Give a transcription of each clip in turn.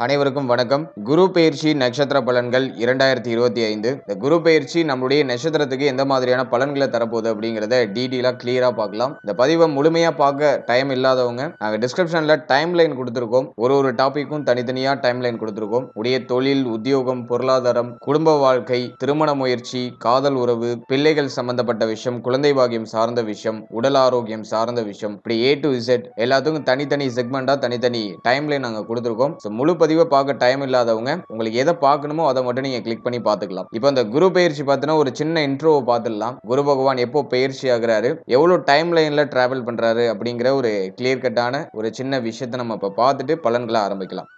அனைவருக்கும் வணக்கம். குரு பயிற்சி நட்சத்திர பலன்கள் இரண்டாயிரத்தி இருபத்தி ஐந்து. இந்த குரு பயிற்சி நம்மளுடைய நட்சத்திரத்துக்கு எந்த மாதிரியான பலன்களை தரப்போகுது அப்படிங்கிறத டீட்டெயிலாக கிளியராக பார்க்கலாம். இந்த பதிவை முழுமையாக பார்க்க டைம் இல்லாதவங்க நாங்கள் டிஸ்கிரிப்ஷனில் டைம் லைன் கொடுத்துருக்கோம். ஒரு ஒரு டாப்பிக்கும் தனித்தனியாக டைம் லைன் கொடுத்துருக்கோம். உடைய தொழில் உத்தியோகம் பொருளாதாரம் குடும்ப வாழ்க்கை திருமண முயற்சி காதல் உறவு பிள்ளைகள் சம்பந்தப்பட்ட விஷயம் குழந்தை பாகியம் சார்ந்த விஷயம் உடல் ஆரோக்கியம் சார்ந்த விஷயம் இப்படி ஏ டு இசட் எல்லாத்துக்கும் தனித்தனி செக்மெண்ட்டாக தனித்தனி டைம் லைன் நாங்கள் கொடுத்துருக்கோம். ஸோ முழு பதிவை பார்க்க டைம் இல்லாதவங்க உங்களுக்கு எதை பார்க்கணுமோ அதை மட்டும் நீங்கள் கிளிக் பண்ணி பார்த்துக்கலாம். இப்போ இந்த குரு பயிற்சி பார்த்தீங்கன்னா ஒரு சின்ன இன்ட்ரோவை பார்த்துடலாம். குரு பகவான் எப்போ பயிற்சி ஆகுறாரு எவ்வளோ டைம் லைனில் ட்ராவல் பண்ணுறாரு அப்படிங்கிற ஒரு கிளியர் கட்டான ஒரு சின்ன விஷயத்தை நம்ம இப்போ பார்த்துட்டு பலன்களை ஆரம்பிக்கலாம்.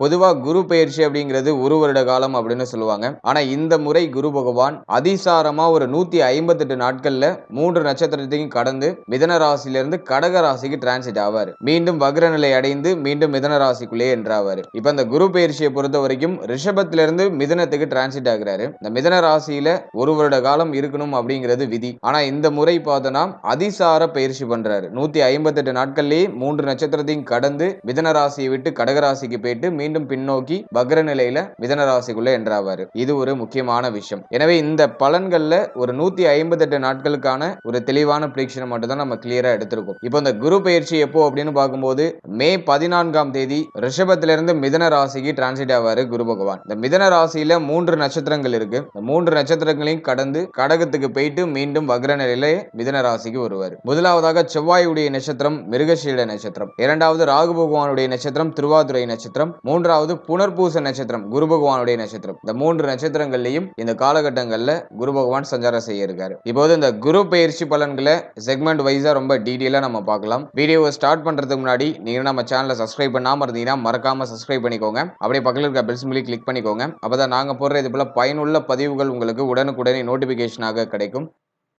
பொதுவாக குரு பயிற்சி அப்படிங்கிறது ஒரு வருட காலம் அப்படின்னு சொல்லுவாங்க. ஆனால் இந்த முறை குரு பகவான் அதிசாரமாக ஒரு நூற்றி ஐம்பத்தெட்டு நாட்களில் மூன்று நட்சத்திரத்தையும் கடந்து மிதன ராசியிலிருந்து கடக ராசிக்கு டிரான்சிட் ஆவார். மீண்டும் வக்ர நிலை அடைந்து மீண்டும் மிதன ராசிக்குள்ளே என்றாவார். இப்போ இந்த குரு பயிற்சியை பொறுத்த வரைக்கும் ரிஷபத்திலிருந்து மிதனத்துக்கு டிரான்சிட் ஆகிறாரு. இந்த மிதன ராசியில ஒரு வருட காலம் இருக்கணும் அப்படிங்கிறது விதி. ஆனா இந்த முறை பார்த்தோன்னா அதிசார பயிற்சி பண்றாரு. நூத்தி ஐம்பத்தெட்டு நாட்கள்லேயே மூன்று நட்சத்திரத்தையும் கடந்து மிதன ராசியை விட்டு கடக ராசிக்கு போயிட்டு மீண்டும் மீண்டும் பின்னோக்கி வக்ர நிலையில மிதன ராசிக்குள்ள என்றாவாரு. இது ஒரு முக்கியமான விஷயம். எனவே இந்த பலன்கள்ல ஒரு நூத்தி ஐம்பத்தி எட்டு நாட்களுக்கான ஒரு தெளிவான ப்ரிடிக்ஷனை மட்டும் தான் நம்ம கிளியரா எடுத்திருக்கோம். இப்போ இந்த குரு பயிற்சி எப்போ அப்படின்னு பார்க்கும்போது மே பதினான்காம் தேதி ரிஷபத்திலிருந்து மிதன ராசிக்கு டிரான்சிட் ஆவாரு குரு பகவான். இந்த மிதன ராசியில மூன்று நட்சத்திரங்கள் இருக்கு. இந்த மூன்று நட்சத்திரங்களையும் கடந்து கடகத்துக்கு போயிட்டு மீண்டும் வக்ர நிலையில மிதன ராசிக்கு வருவார். முதலாவதாக செவ்வாயுடைய நட்சத்திரம் மிருகசீல நட்சத்திரம். இரண்டாவது ராகு பகவானுடைய நட்சத்திரம் திருவாதுரை நட்சத்திரம். மூன்று மூன்றாவது புனர்பூச நட்சத்திரம் குரு பகவானுடைய நட்சத்திரம். இந்த மூன்று நட்சத்திரங்கள்லையும் இந்த காலகட்டங்கள்ல குரு பகவான் சஞ்சாரம் செய்ய இருக்காரு. இப்போது இந்த குரு பயிற்சி பலன்களை செக்மெண்ட் வைஸா ரொம்ப டீட்டெயிலா நம்ம பார்க்கலாம். வீடியோவை ஸ்டார்ட் பண்றதுக்கு முன்னாடி நீங்க நம்ம சேனலை சப்ஸ்கிரைப் பண்ணாம இருந்தீங்கன்னா மறக்காம சப்ஸ்கிரைப் பண்ணிக்கோங்க. அப்படியே பக்கத்தில் இருக்க பெல் சிம்பிளி கிளிக் பண்ணிக்கோங்க. அப்பதான் நாங்க போடுற இது போல பயனுள்ள பதிவுகள் உங்களுக்கு உடனுக்குடனே நோட்டிபிகேஷனாக கிடைக்கும்.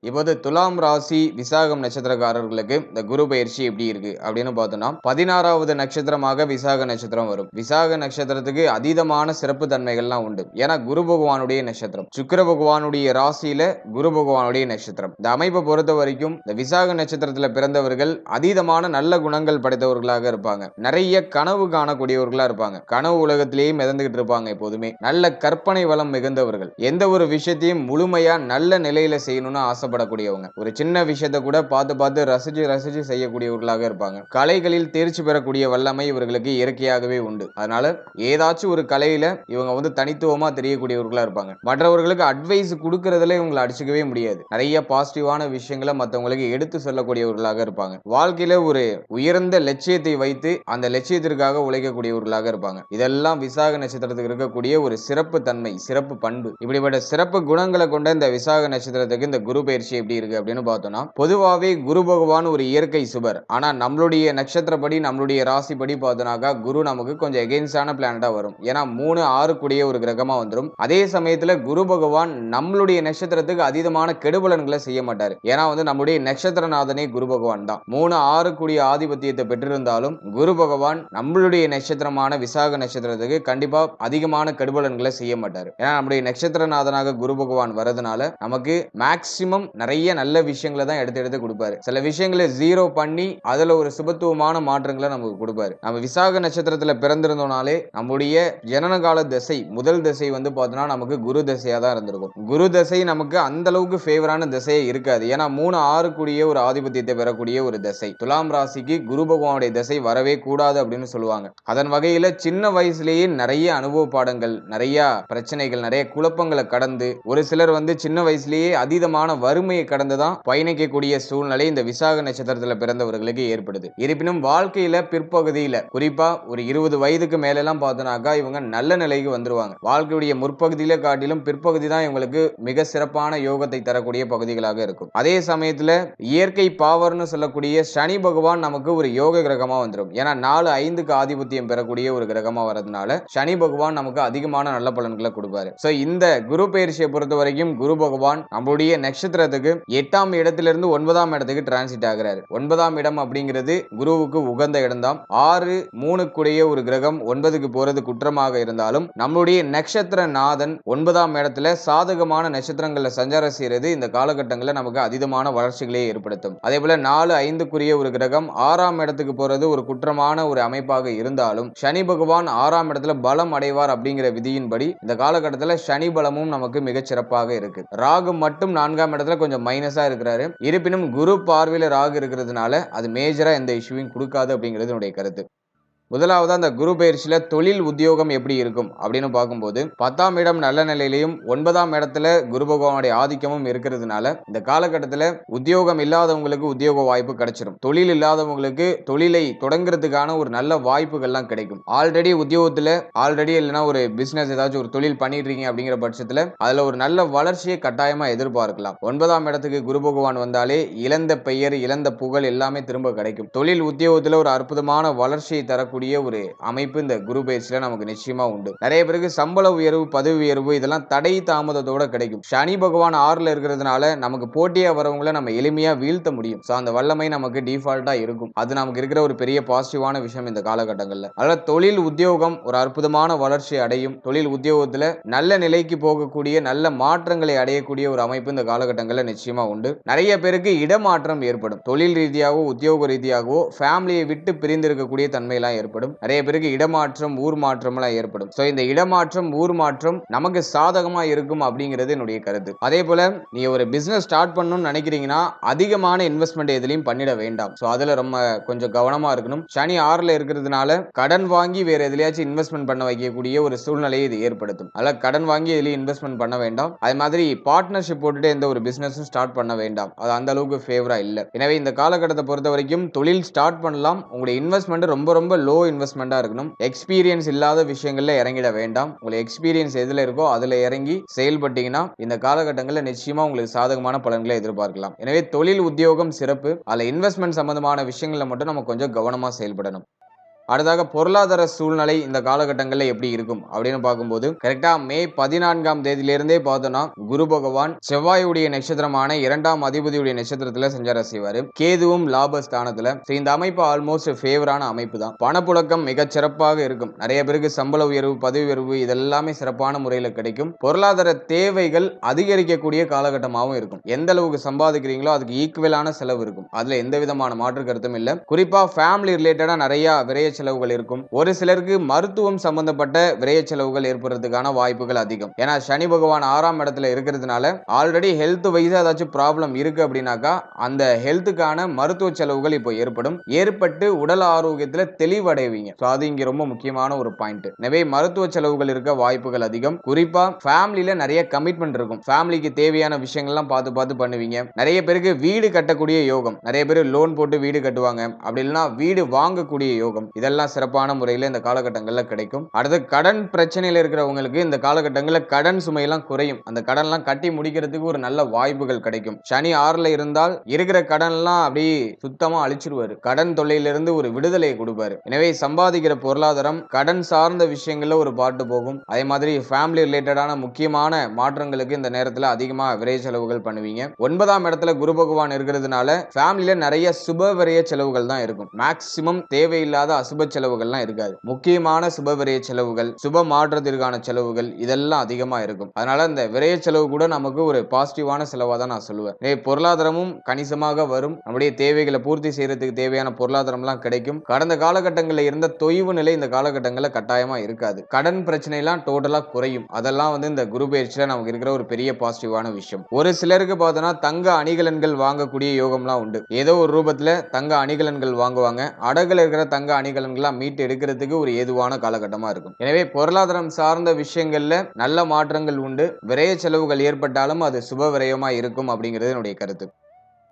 இப்போது துலாம் ராசி விசாகம் நட்சத்திரக்காரர்களுக்கு இந்த குரு பயிற்சி எப்படி இருக்கு அப்படின்னு பார்த்தோம்னா பதினாறாவது நட்சத்திரமாக விசாக நட்சத்திரம் வரும். விசாக நட்சத்திரத்துக்கு அதீதமான சிறப்பு தன்மைகள்லாம் உண்டு. ஏன்னா குரு பகவானுடைய நட்சத்திரம். சுக்கர பகவானுடைய ராசியில குரு பகவானுடைய நட்சத்திரம். இந்த அமைப்பை பொறுத்த வரைக்கும் இந்த விசாக நட்சத்திரத்துல பிறந்தவர்கள் அதீதமான நல்ல குணங்கள் படைத்தவர்களாக இருப்பாங்க. நிறைய கனவு காணக்கூடியவர்களா இருப்பாங்க. கனவு உலகத்திலேயே மிதந்துகிட்டு இருப்பாங்க எப்போதுமே. நல்ல கற்பனை வளம் மிகுந்தவர்கள். எந்த ஒரு விஷயத்தையும் முழுமையா நல்ல நிலையில செய்யணும்னு ஆசை ஆசைப்படக்கூடியவங்க ஒரு சின்ன விஷயத்த கூட பார்த்து பார்த்து ரசிச்சு ரசிச்சு செய்யக்கூடியவர்களாக இருப்பாங்க. கலைகளில் தேர்ச்சி பெறக்கூடிய வல்லமை இவர்களுக்கு இயற்கையாகவே உண்டு. அதனால ஏதாச்சும் ஒரு கலையில இவங்க வந்து தனித்துவமா தெரியக்கூடியவர்களா இருப்பாங்க. மற்றவர்களுக்கு அட்வைஸ் கொடுக்கறதுல இவங்களை அடிச்சுக்கவே முடியாது. நிறைய பாசிட்டிவான விஷயங்களை மற்றவங்களுக்கு எடுத்து சொல்லக்கூடியவர்களாக இருப்பாங்க. வாழ்க்கையில ஒரு உயர்ந்த லட்சியத்தை வைத்து அந்த லட்சியத்திற்காக உழைக்கக்கூடியவர்களாக இருப்பாங்க. இதெல்லாம் விசாக நட்சத்திரத்துக்கு இருக்கக்கூடிய ஒரு சிறப்பு தன்மை சிறப்பு பண்பு. இப்படிப்பட்ட சிறப்பு குணங்களை கொண்ட இந்த விசாக நட்சத்திரத்துக்கு இந்த குரு பயிற்சி எப்படி இருக்கு அப்படின்னு பார்த்தோம்னா பொதுவாகவே குரு பகவான் ஒரு இயற்கை சுபர். ஆனால் நம்மளுடைய நட்சத்திரப்படி நம்மளுடைய ராசிப்படி பார்த்தோம்னாக்கா குரு நமக்கு கொஞ்சம் எகெயின்ஸ்டான பிளானட்டா வரும். ஏன்னா மூணு ஆறு கூடிய ஒரு கிரகமா வந்துடும் அதே சமயத்துல குரு பகவான் நம்மளுடைய நட்சத்திரத்துக்கு அதீதமான கெடுபலன்களை செய்ய மாட்டார். ஏன்னா வந்து நம்மளுடைய நட்சத்திரநாதனே குரு பகவான் தான். மூணு ஆறு கூடிய ஆதிபத்தியத்தை பெற்றிருந்தாலும் குரு பகவான் நம்மளுடைய நட்சத்திரமான விசாக நட்சத்திரத்துக்கு கண்டிப்பா அதிகமான கெடுபலன்களை செய்ய மாட்டார். ஏன்னா நம்முடைய நட்சத்திரநாதனாக குரு பகவான் வரதுனால நமக்கு மேக்சிமம் நிறைய நல்ல விஷயங்களை தான் எடுத்து எடுத்து கொடுப்பாரு. சில விஷயங்களை ஜீரோ பண்ணி அதுல ஒரு சுபத்துவமான மாற்றங்களை நமக்கு கொடுப்பாரு. நம்ம விசாக நட்சத்திரத்துல பிறந்திருந்தோம்னாலே நம்முடைய ஜனனகால திசை முதல் திசை வந்து பார்த்தோம்னா நமக்கு குரு திசையா தான் இருந்திருக்கும். குரு திசை நமக்கு அந்த அளவுக்கு ஃபேவரான திசையே இருக்காது. ஏன்னா மூணு ஆறு கூடிய ஒரு ஆதிபத்தியத்தை பெறக்கூடிய ஒரு திசை. துலாம் ராசிக்கு குரு பகவானுடைய திசை வரவே கூடாது அப்படின்னு சொல்லுவாங்க. அதன் வகையில சின்ன வயசுலேயே நிறைய அனுபவ பாடங்கள் நிறைய பிரச்சனைகள் நிறைய குழப்பங்களை கடந்து ஒரு சிலர் வந்து சின்ன வயசுலேயே அதீதமான வறுமையை கடந்து தான் பயணிக்கக்கூடிய சூழ்நிலை இந்த விசாக நட்சத்திரத்துல பிறந்தவர்களுக்கு ஏற்படுது. இருப்பினும் வாழ்க்கையில பிற்பகுதியில குறிப்பா ஒரு இருபது வயதுக்கு மேலெல்லாம் பார்த்தோம்னாக்கா இவங்க நல்ல நிலைக்கு வந்துருவாங்க. வாழ்க்கையுடைய முற்பகுதியில காட்டிலும் பிற்பகுதி தான் இவங்களுக்கு மிக சிறப்பான யோகத்தை தரக்கூடிய பகுதிகளாக இருக்கும். அதே சமயத்துல இயற்கை பாவர்னு சொல்லக்கூடிய சனி பகவான் நமக்கு ஒரு யோக கிரகமா வந்துடும் ஏன்னா நாலு ஐந்துக்கு ஆதிபத்தியம் பெறக்கூடிய ஒரு கிரகமா வரதுனால சனி பகவான் நமக்கு அதிகமான நல்ல பலன்களை கொடுப்பாரு. சோ இந்த குரு பயிற்சியை பொறுத்த வரைக்கும் குரு பகவான் நம்மளுடைய நட்சத்திர நட்சத்திரத்துக்கு எட்டாம் இடத்திலிருந்து ஒன்பதாம் இடத்துக்கு டிரான்சிட் ஆகிறாரு. ஒன்பதாம் இடம் அப்படிங்கிறது குருவுக்கு உகந்த இடம் ஆறு மூணுக்குடைய ஒரு கிரகம் ஒன்பதுக்கு போறது குற்றமாக இருந்தாலும் நம்மளுடைய நட்சத்திர நாதன் ஒன்பதாம் இடத்துல சாதகமான நட்சத்திரங்கள்ல சஞ்சாரம் செய்யறது இந்த காலகட்டங்களில் நமக்கு அதீதமான வளர்ச்சிகளை ஏற்படுத்தும். அதே போல நாலு ஐந்துக்குரிய ஒரு கிரகம் ஆறாம் இடத்துக்கு போறது ஒரு குற்றமான ஒரு அமைப்பாக இருந்தாலும் சனி பகவான் ஆறாம் இடத்துல பலம் அடைவார் அப்படிங்கிற விதியின்படி இந்த காலகட்டத்தில் சனி பலமும் நமக்கு மிகச்சிறப்பாக இருக்கு. ராகு மட்டும் நான்காம் இடத்துல கொஞ்சம் மைனஸாக இருக்கிறாரு. இருப்பினும் குரு பார்வையில் ராகு இருக்கிறதுனால அது மேஜரா எந்த இஷ்யூவையும் கொடுக்காது அப்படிங்கிறது என்னுடைய கருத்து. முதலாவது அந்த குரு பயிற்சியில தொழில் உத்தியோகம் எப்படி இருக்கும் அப்படின்னு பார்க்கும்போது பத்தாம் இடம் நல்ல நிலையிலையும் ஒன்பதாம் இடத்துல குரு பகவானுடைய ஆதிக்கமும் இருக்கிறதுனால இந்த காலகட்டத்தில் உத்தியோகம் இல்லாதவங்களுக்கு உத்தியோக வாய்ப்பு கிடைச்சிடும் தொழில் இல்லாதவங்களுக்கு தொழிலை தொடங்குறதுக்கான ஒரு நல்ல வாய்ப்புகள்லாம் கிடைக்கும். ஆல்ரெடி உத்தியோகத்தில் ஆல்ரெடி இல்லைன்னா ஒரு பிசினஸ் ஏதாச்சும் ஒரு தொழில் பண்ணிட்டு இருக்கீங்க அப்படிங்கிற பட்சத்தில் அதில் ஒரு நல்ல வளர்ச்சியை கட்டாயமா எதிர்பார்க்கலாம். ஒன்பதாம் இடத்துக்கு குரு பகவான் வந்தாலே இழந்த பெயர் இழந்த புகழ் எல்லாமே திரும்ப கிடைக்கும். தொழில் உத்தியோகத்தில் ஒரு அற்புதமான வளர்ச்சியை தரக்கூடிய ஒரு அமைப்பு இந்த குரு பயிற்சியில நமக்கு நிச்சயமா உண்டு. நிறைய பேருக்கு சம்பள உயர்வு பதவி உயர்வு இதெல்லாம் தடை தாமதத்தோட கிடைக்கும். சனி பகவான் ஆறுல இருக்கிறதுனால நமக்கு போட்டியா வரவங்களை நம்ம எளிமையா வீழ்த்த முடியும். ஸோ அந்த வல்லமை நமக்கு டிஃபால்ட்டா இருக்கும். அது நமக்கு இருக்கிற ஒரு பெரிய பாசிட்டிவான விஷயம் இந்த காலகட்டங்கள்ல. அதனால தொழில் உத்தியோகம் ஒரு அற்புதமான வளர்ச்சி அடையும். தொழில் உத்தியோகத்துல நல்ல நிலைக்கு போகக்கூடிய நல்ல மாற்றங்களை அடையக்கூடிய ஒரு அமைப்பு இந்த காலகட்டங்கள்ல நிச்சயமா உண்டு. நிறைய பேருக்கு இடமாற்றம் ஏற்படும். தொழில் ரீதியாகவோ உத்தியோக ரீதியாகவோ ஃபேமிலியை விட்டு பிரிந்து இருக்கக்கூடிய தன்மையெல்லாம் ஏற்படும். நிறைய பேருக்கு இடமாற்றம் ஊர் மாற்றம் எல்லாம் ஏற்படும். ஸோ இந்த இடமாற்றம் ஊர் மாற்றம் நமக்கு சாதகமா இருக்கும் அப்படிங்கிறது என்னுடைய கருத்து. அதே போல நீ ஒரு பிசினஸ் ஸ்டார்ட் பண்ணணும்னு நினைக்கிறீங்கன்னா அதிகமான இன்வெஸ்ட்மெண்ட் எதுலையும் பண்ணிட வேண்டாம். ஸோ அதுல ரொம்ப கொஞ்சம் கவனமா இருக்கணும். சனி ஆறுல இருக்கிறதுனால கடன் வாங்கி வேற எதுலயாச்சும் இன்வெஸ்ட்மெண்ட் பண்ண வைக்கக்கூடிய ஒரு சூழ்நிலையை இது ஏற்படுத்தும். அதில் கடன் வாங்கி எதுலையும் இன்வெஸ்ட்மெண்ட் பண்ண வேண்டாம். அது மாதிரி பார்ட்னர்ஷிப் போட்டுட்டு எந்த ஒரு பிசினஸும் ஸ்டார்ட் பண்ண வேண்டாம். அது அந்த அளவுக்கு ஃபேவரா இல்லை. எனவே இந்த காலகட்டத்தை பொறுத்த வரைக்கும் தொழில் ஸ்டார்ட் பண்ணலாம். உங்களுடைய இன்வெஸ்ட்மெண்ட் ரொம்ப ரொம்ப லோ இன்வெஸ்ட்மெண்ட்டாக இருக்கணும். எக்ஸ்பீரியன்ஸ் இல்லாத விஷயங்கள்ல இறங்கிட வேண்டாம். உங்களுக்கு எக்ஸ்பீரியன்ஸ் எதுல இருக்கோ அதுல இறங்கி செயல்பட்டீங்கன்னா இந்த காலகட்டங்களில் நிச்சயமா உங்களுக்கு சாதகமான பலன்களை எதிர்பார்க்கலாம். எனவே தொழில் உத்தியோகம் சிறப்பு. அதில் இன்வெஸ்ட்மெண்ட் சம்பந்தமான விஷயங்களில் மட்டும் நம்ம கொஞ்சம் கவனமா செயல்படணும். அடுத்தாக பொருளாதார சூழ்நிலை இந்த காலகட்டங்களில் எப்படி இருக்கும் அப்படின்னு பார்க்கும்போது கரெக்டா மே பதினான்காம் தேதியிலிருந்தே பார்த்தோம்னா குரு பகவான் செவ்வாயுடைய நட்சத்திரமான இரண்டாம் அதிபதியுடைய நட்சத்திரத்துல சஞ்சாரம் செய்வார். கேதுவும் லாப ஸ்தானத்துல இந்த அமைப்பு ஆல்மோஸ்ட் ஃபேவரான அமைப்பு தான் பணப்புழக்கம் மிக சிறப்பாக இருக்கும். நிறைய பேருக்கு சம்பள உயர்வு பதவி உயர்வு இதெல்லாமே சிறப்பான முறையில் கிடைக்கும். பொருளாதார தேவைகள் அதிகரிக்கக்கூடிய காலகட்டமாகவும் இருக்கும். எந்த அளவுக்கு சம்பாதிக்கிறீங்களோ அதுக்கு ஈக்குவலான செலவு இருக்கும். அதுல எந்த விதமான மாற்று கருத்தும் இல்லை. குறிப்பா ஃபேமிலி ரிலேட்டடா நிறைய விரைய செலவுகள் இருக்கும். ஒரு சிலருக்கு மருத்துவம் சம்பந்தப்பட்ட விரைய செலவுகள் ஏற்படுறதுக்கான வாய்ப்புகள் அதிகம். ஏன்னா சனி பகவான் ஆறாம் இடத்துல இருக்கிறதுனால ஆல்ரெடி ஹெல்த் வைஸ் ஏதாச்சும் ப்ராப்ளம் இருக்கு அப்படின்னாக்கா அந்த ஹெல்த்துக்கான மருத்துவ செலவுகள் இப்போ ஏற்படும். ஏற்பட்டு உடல் ஆரோக்கியத்துல தெளிவடைவீங்க. ஸோ அது இங்க ரொம்ப முக்கியமான ஒரு பாயிண்ட் எனவே மருத்துவ செலவுகள் இருக்க வாய்ப்புகள் அதிகம். குறிப்பா ஃபேமிலியில நிறைய கமிட்மெண்ட் இருக்கும். ஃபேமிலிக்கு தேவையான விஷயங்கள்லாம் பார்த்து பார்த்து பண்ணுவீங்க. நிறைய பேருக்கு வீடு கட்டக்கூடிய யோகம். நிறைய பேர் லோன் போட்டு வீடு கட்டுவாங்க. அப்படி இல்லைன்னா வீடு வாங்கக்கூடிய யோகம். இதெல்லாம் சிறப்பான முறையில் இந்த காலகட்டங்களில் கிடைக்கும். அடுத்து கடன் பிரச்சனையில் இருக்கிறவங்களுக்கு இந்த காலகட்டங்களில் கடன் சுமையெல்லாம் குறையும். அந்த கடன்லாம் கட்டி முடிக்கிறதுக்கு ஒரு நல்ல வாய்ப்புகள் கிடைக்கும். சனி ஆறுல இருந்தால் இருக்கிற கடன்லாம் அப்படியே சுத்தமா அழிச்சிருவாரு. கடன் தொல்லையிலிருந்து ஒரு விடுதலையை கொடுப்பாரு. எனவே சம்பாதிக்கிற பொருளாதாரம் கடன் சார்ந்த விஷயங்கள்ல ஒரு பாட்டு போகும். அதே மாதிரி ஃபேமிலி ரிலேட்டடான முக்கியமான மாற்றங்களுக்கு இந்த நேரத்தில் அதிகமாக விரை செலவுகள் பண்ணுவீங்க. ஒன்பதாம் இடத்துல குரு பகவான் இருக்கிறதுனால ஃபேமிலியில நிறைய சுப விரைய செலவுகள் தான் இருக்கும். மேக்சிமம் தேவையில்லாத அசுப செலவுகள்லாம் இருக்காது. முக்கியமான சுப விரைய செலவுகள் சுப மாற்றத்திற்கான செலவுகள் இதெல்லாம் அதிகமா இருக்கும். அதனால இந்த விரைய செலவு கூட நமக்கு ஒரு பாசிட்டிவான செலவாக தான் நான் சொல்லுவேன். பொருளாதாரமும் கணிசமாக வரும். நம்முடைய தேவைகளை பூர்த்தி செய்யறதுக்கு தேவையான பொருளாதாரம்லாம் கிடைக்கும். கடந்த காலகட்டங்களில் இருந்த தொய்வு நிலை இந்த காலகட்டங்களில் கட்டாயமா இருக்காது. கடன் பிரச்சனை எல்லாம் டோட்டலா குறையும். அதெல்லாம் வந்து இந்த குரு பயிற்சியில நமக்கு இருக்கிற ஒரு பெரிய பாசிட்டிவான விஷயம். ஒரு சிலருக்கு பார்த்தோன்னா தங்க அணிகலன்கள் வாங்கக்கூடிய யோகம்லாம் உண்டு. ஏதோ ஒரு ரூபத்துல தங்க அணிகலன்கள் வாங்குவாங்க. அடகுல இருக்கிற தங்க அணிகலன்கள்லாம் மீட்டு எடுக்கிறதுக்கு ஒரு ஏதுவான காலகட்டமா இருக்கும். எனவே பொருளாதாரம் சார்ந்த விஷயங்கள்ல நல்ல மாற்றங்கள் உண்டு. விரைய செலவுகள் ஏற்பட்டாலும் அது சுப விரயமா இருக்கும் அப்படிங்கிறது என்னுடைய கருத்து.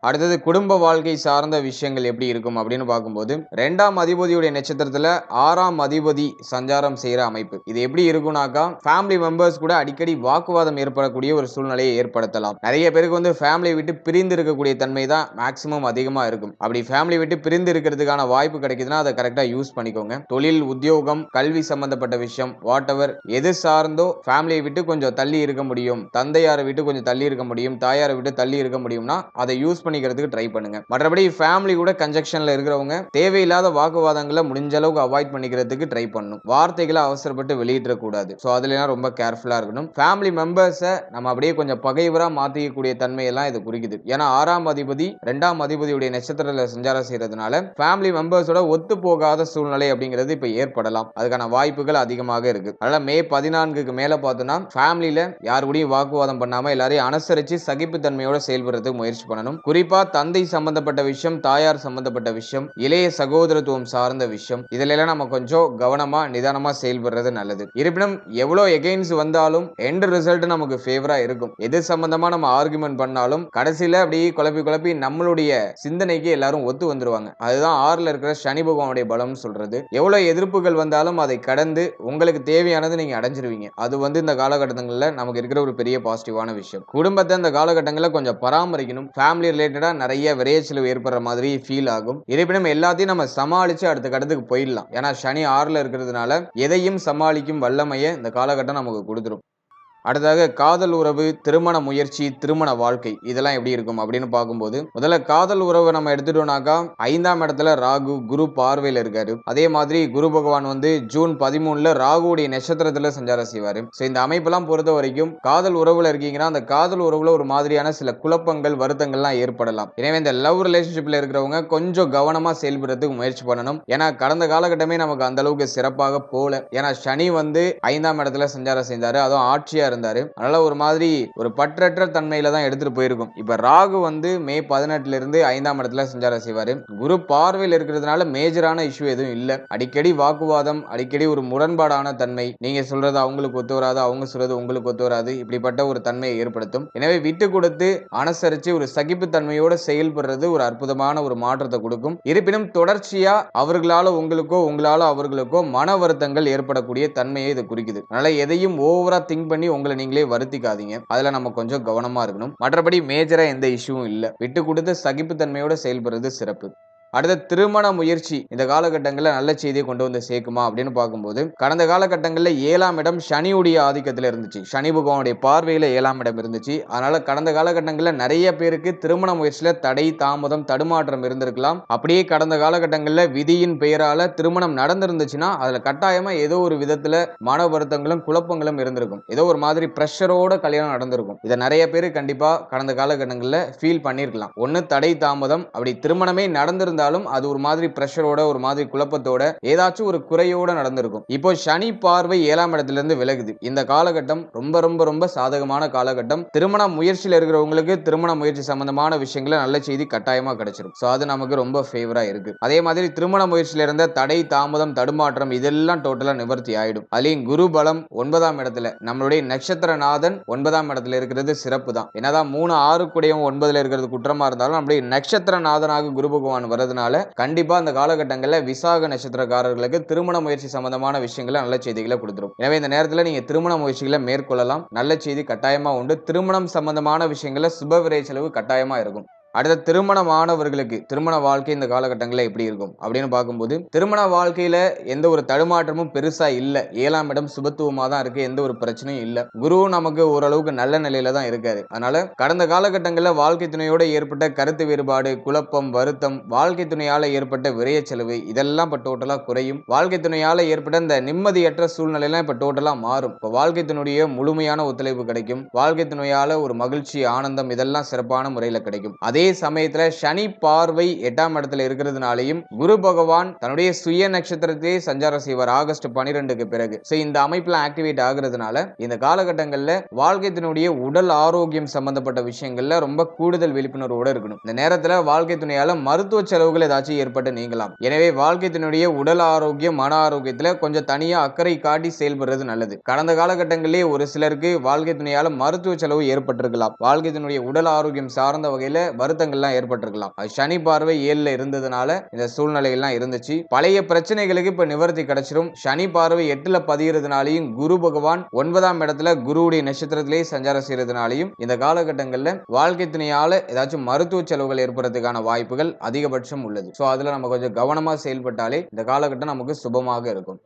அடுத்தது குடும்ப வாழ்க்கை சார்ந்த விஷயங்கள் எப்படி இருக்கும் அப்படின்னு பார்க்கும்போது ரெண்டாம் அதிபதியுடைய நட்சத்திரத்துல ஆறாம் அதிபதி சஞ்சாரம் செய்யற அமைப்பு. இது எப்படி இருக்கும்னாக்கா ஃபேமிலி மெம்பர்ஸ் கூட அடிக்கடி வாக்குவாதம் ஏற்படக்கூடிய ஒரு சூழ்நிலையை ஏற்படுத்தலாம். நிறைய பேருக்கு வந்து ஃபேமிலியை விட்டு பிரிந்து இருக்கக்கூடிய தன்மை தான் மேக்சிமம் அதிகமா இருக்கும். அப்படி ஃபேமிலி விட்டு பிரிந்து இருக்கிறதுக்கான வாய்ப்பு கிடைக்குதுன்னா அதை கரெக்டா யூஸ் பண்ணிக்கோங்க. தொழில் உத்தியோகம் கல்வி சம்பந்தப்பட்ட விஷயம் வாட் எவர் எது சார்ந்தோ ஃபேமிலியை விட்டு கொஞ்சம் தள்ளி இருக்க முடியும். தந்தையாரை விட்டு கொஞ்சம் தள்ளி இருக்க முடியும். தாயாரை விட்டு தள்ளி இருக்க முடியும்னா அதை யூஸ் பண்ணிக்கிறதுக்கு ட்ரை பண்ணுங்க. மற்றபடி ஃபேமிலி கூட கன்ஜெக்ஷன்ல இருக்கிறவங்க தேவையில்லாத வாக்குவாதங்களை முடிஞ்ச அளவுக்கு அவாய்ட் பண்ணிக்கிறதுக்கு ட்ரை பண்ணணும். வார்த்தைகளை அவசரப்பட்டு வெளியிட கூடாது ஸோ அதுலாம் ரொம்ப கேர்ஃபுல்லா இருக்கணும். ஃபேமிலி மெம்பர்ஸை நம்ம அப்படியே கொஞ்சம் பகைவரா மாத்திக்கக்கூடிய தன்மையெல்லாம் இது குறிக்குது. ஏன்னா ஆறாம் அதிபதி ரெண்டாம் அதிபதியுடைய நட்சத்திரத்தில் சஞ்சாரம் செய்யறதுனால ஃபேமிலி மெம்பர்ஸோட ஒத்து போகாத சூழ்நிலை அப்படிங்கிறது இப்போ ஏற்படலாம். அதுக்கான வாய்ப்புகள் அதிகமாக இருக்கு. அதனால மே பதினான்குக்கு மேல பார்த்தோம்னா ஃபேமிலியில யார் கூடயும் வாக்குவாதம் பண்ணாம எல்லாரையும் அனுசரிச்சு சகிப்புத்தன்மையோட செயல்படுறதுக்கு முயற்சி பண்ணணும். குறிப்பா தந்தை சம்பந்தப்பட்ட விஷயம் தாயார் சம்பந்தப்பட்ட விஷயம் இளைய சகோதரத்துவம் சார்ந்த விஷயம் இதுல எல்லாம் நம்ம கொஞ்சம் கவனமா நிதானமா செயல்படுறது நல்லது. இருப்பினும் எவ்வளவு எகெயின்ஸ் வந்தாலும் எண்ட் ரிசல்ட் நமக்கு ஃபேவரா இருக்கும். எது சம்பந்தமா நம்ம ஆர்குமெண்ட் பண்ணாலும் கடைசியில அப்படியே குழப்பி குழப்பி நம்மளுடைய சிந்தனைக்கு எல்லாரும் ஒத்து வந்துருவாங்க. அதுதான் ஆறுல இருக்கிற சனி பகவானுடைய பலம்னு சொல்றது. எவ்வளவு எதிர்ப்புகள் வந்தாலும் அதை கடந்து உங்களுக்கு தேவையானது நீங்க அடைஞ்சிருவீங்க. அது வந்து இந்த காலகட்டங்களில் நமக்கு இருக்கிற ஒரு பெரிய பாசிட்டிவான விஷயம். குடும்பத்தை இந்த காலகட்டங்களில் கொஞ்சம் பராமரிக்கணும். ஃபேமிலி ரிலேட்டடாக நிறைய விரைய செலவு ஏற்படுற மாதிரி ஃபீல் ஆகும். இருப்பினும் எல்லாத்தையும் நம்ம சமாளிச்சு அடுத்த கட்டத்துக்கு போயிடலாம். ஏன்னா சனி ஆறுல இருக்கிறதுனால எதையும் சமாளிக்கும் வல்லமையை இந்த காலகட்டம் நமக்கு கொடுத்துரும். அடுத்ததாக காதல் உறவு திருமண முயற்சி திருமண வாழ்க்கை இதெல்லாம் எப்படி இருக்கும் அப்படின்னு பார்க்கும்போது முதல்ல காதல் உறவை நம்ம எடுத்துட்டோம்னாக்கா ஐந்தாம் இடத்துல ராகு குரு பார்வையில் இருக்காரு. அதே மாதிரி குரு பகவான் வந்து ஜூன் பதிமூணுல ராகுவுடைய நட்சத்திரத்துல சஞ்சாரம் செய்வாரு. ஸோ இந்த அமைப்பெல்லாம் பொறுத்த வரைக்கும் காதல் உறவுல இருக்கீங்கன்னா அந்த காதல் உறவுல ஒரு மாதிரியான சில குழப்பங்கள் வருத்தங்கள்லாம் ஏற்படலாம். எனவே இந்த லவ் ரிலேஷன்ஷிப்ல இருக்கிறவங்க கொஞ்சம் கவனமா செயல்படுறதுக்கு முயற்சி பண்ணணும். ஏன்னா கடந்த காலகட்டமே நமக்கு அந்த அளவுக்கு சிறப்பாக போல. ஏன்னா சனி வந்து ஐந்தாம் இடத்துல சஞ்சாரம் செய்தாரு. அதுவும் ஆட்சியா இருந்தாரு. அதனால ஒரு மாதிரி ஒரு பற்றற்ற தன்மையில தான் எடுத்துட்டு போயிருக்கும். இப்ப ராகு வந்து மே பதினெட்டுல இருந்து ஐந்தாம் இடத்துல சஞ்சாரம் செய்வாரு. குரு பார்வையில் இருக்கிறதுனால மேஜரான இஷ்யூ எதுவும் இல்ல. அடிக்கடி வாக்குவாதம் அடிக்கடி ஒரு முரண்பாடான தன்மை. நீங்க சொல்றது அவங்களுக்கு ஒத்து வராது அவங்க சொல்றது உங்களுக்கு ஒத்து வராது. இப்படிப்பட்ட ஒரு தன்மையை ஏற்படுத்தும். எனவே விட்டு கொடுத்து அனுசரிச்சு ஒரு சகிப்புத்தன்மையோட செயல்படுறது ஒரு அற்புதமான ஒரு மாற்றத்தை கொடுக்கும். இருப்பினும் தொடர்ச்சியா அவர்களால உங்களுக்கோ உங்களால அவர்களுக்கோ மன வருத்தங்கள் ஏற்படக்கூடிய தன்மையை இது குறிக்குது. அதனால எதையும் ஓவரா திங்க் பண்ணி உங்களை நீங்களே வருத்திக்காதீங்க. அதுல நம்ம கொஞ்சம் கவனமா இருக்கணும். மற்றபடி மேஜரா எந்த இஷ்யூவும் இல்ல. விட்டு கொடுத்து சகிப்புத்தன்மையோட செயல்படுறது சிறப்பு. அடுத்த திருமண முயற்சி. இந்த காலகட்டங்களில் நல்ல செய்தியை கொண்டு வந்து சேர்க்குமா அப்படின்னு பார்க்கும்போது கடந்த காலகட்டங்களில் ஏழாம் இடம் சனியுடைய ஆதிக்கத்தில் இருந்துச்சு. சனி பகவானுடைய பார்வையில் ஏழாம் இடம் இருந்துச்சு. அதனால கடந்த காலகட்டங்களில் நிறைய பேருக்கு திருமண முயற்சியில் தடை தாமதம் தடுமாற்றம் இருந்திருக்கலாம். அப்படியே கடந்த காலகட்டங்களில் விதியின் பெயரால திருமணம் நடந்திருந்துச்சுன்னா அதில் கட்டாயமா ஏதோ ஒரு விதத்தில் மன வருத்தங்களும் குழப்பங்களும் இருந்திருக்கும். ஏதோ ஒரு மாதிரி ப்ரெஷரோட கல்யாணம் நடந்திருக்கும். இதை நிறைய பேர் கண்டிப்பாக கடந்த காலகட்டங்களில் ஃபீல் பண்ணியிருக்கலாம் ஒன்று தடை தாமதம் அப்படி திருமணமே நடந்திருந்தாலும் அது ஒரு மாதிரி ப்ரெஷரோட ஒரு மாதிரி குழப்பத்தோட ஏதாச்சும் ஒரு குறையோட நடந்திருக்கும். இப்போ சனி பார்வை ஏழாம் இடத்துல இருந்து விலகுது. இந்த காலகட்டம் ரொம்ப ரொம்ப ரொம்ப சாதகமான காலகட்டம். திருமண முயற்சியில் இருக்கிறவங்களுக்கு திருமண முயற்சி சம்பந்தமான விஷயங்கள நல்ல செய்தி கட்டாயமா கிடைச்சிடும் ஸோ அது நமக்கு ரொம்ப ஃபேவரா இருக்கு. அதே மாதிரி திருமண முயற்சியில இருந்த தடை தாமதம் தடுமாற்றம் இதெல்லாம் டோட்டலா நிவர்த்தி ஆயிடும். அதுலயும் குரு பலம் ஒன்பதாம் இடத்துல நம்மளுடைய நட்சத்திரநாதன் ஒன்பதாம் இடத்துல இருக்கிறது சிறப்பு தான் என்னதான் மூணு ஆறு கூடையும் ஒன்பதுல இருக்கிறது குற்றமா இருந்தாலும் நம்முடைய நட்சத்திரநாதனாக குரு பகவான் இருக்கிறதுனால கண்டிப்பா அந்த காலகட்டங்களில் விசாக நட்சத்திரக்காரர்களுக்கு திருமண முயற்சி சம்பந்தமான விஷயங்களை நல்ல செய்திகளை கொடுத்துரும். எனவே இந்த நேரத்தில் நீங்க திருமண முயற்சிகளை மேற்கொள்ளலாம். நல்ல செய்தி கட்டாயமா உண்டு. திருமணம் சம்பந்தமான விஷயங்களை சுப விரை செலவு கட்டாயமா இருக்கும். அடுத்த திருமணமானவர்களுக்கு திருமண வாழ்க்கை இந்த காலகட்டங்களில் எப்படி இருக்கும்? அப்படின்னு பார்க்கும்போது திருமண வாழ்க்கையில எந்த ஒரு தடுமாற்றமும் பெருசா இல்லை. ஏழாம் இடம் சுபத்துவமா தான் இருக்கு. எந்த ஒரு பிரச்சனையும் இல்லை. குருவும் நமக்கு ஓரளவுக்கு நல்ல நிலையில தான் இருக்காரு. அதனால கடந்த காலகட்டங்களில் வாழ்க்கை துணையோட ஏற்பட்ட கருத்து வேறுபாடு குழப்பம் வருத்தம் வாழ்க்கை துணையால ஏற்பட்ட விரைய செலவு இதெல்லாம் இப்போ டோட்டலா குறையும். வாழ்க்கை துணையால ஏற்பட்ட இந்த நிம்மதியற்ற சூழ்நிலையெல்லாம் இப்போ டோட்டலா மாறும். இப்போ வாழ்க்கை துணையுடைய முழுமையான ஒத்துழைப்பு கிடைக்கும். வாழ்க்கை துணையால ஒரு மகிழ்ச்சி ஆனந்தம் இதெல்லாம் சிறப்பான முறையில் கிடைக்கும். அதே அதே சமயத்துல சனி பார்வை எட்டாம் இடத்துல இருக்கிறதுனாலையும் குரு பகவான் தன்னுடைய சுய நட்சத்திரத்தையே சஞ்சாரம் செய்வார் ஆகஸ்ட் பனிரெண்டுக்கு பிறகு. ஸோ இந்த அமைப்புல ஆக்டிவேட் ஆகுறதுனால இந்த காலகட்டங்களில் வாழ்க்கைத்தினுடைய உடல் ஆரோக்கியம் சம்பந்தப்பட்ட விஷயங்கள்ல ரொம்ப கூடுதல் விழிப்புணர்வோட இருக்கணும். இந்த நேரத்துல வாழ்க்கை துணையால மருத்துவ செலவுகள் ஏதாச்சும் ஏற்பட்டு நீங்கலாம். எனவே வாழ்க்கைத்தினுடைய உடல் ஆரோக்கியம் மன ஆரோக்கியத்துல கொஞ்சம் தனியா அக்கறை காட்டி செயல்படுறது நல்லது. கடந்த காலகட்டங்களிலே ஒரு சிலருக்கு வாழ்க்கை துணையால மருத்துவ செலவு ஏற்பட்டிருக்கலாம். வாழ்க்கைத்தினுடைய உடல் ஆரோக்கியம் சார்ந்த வகையில வருத்தங்கள்லாம் ஏற்பட்டிருக்கலாம். சனி பார்வை ஏழுல இருந்ததுனால இந்த சூழ்நிலைகள்லாம் இருந்துச்சு. பழைய பிரச்சனைகளுக்கு இப்ப நிவர்த்தி கிடைச்சிடும் சனி பார்வை எட்டுல பதிகிறதுனாலையும் குரு பகவான் ஒன்பதாம் இடத்துல குருவுடைய நட்சத்திரத்திலேயே சஞ்சாரம் செய்யறதுனாலையும் இந்த காலகட்டங்கள்ல வாழ்க்கை துணையால ஏதாச்சும் மருத்துவ செலவுகள் ஏற்படுறதுக்கான வாய்ப்புகள் அதிகபட்சம் உள்ளது. சோ அதுல நம்ம கொஞ்சம் கவனமா செயல்பட்டாலே இந்த காலகட்டம் நமக்கு சுபமாக இருக்கும்.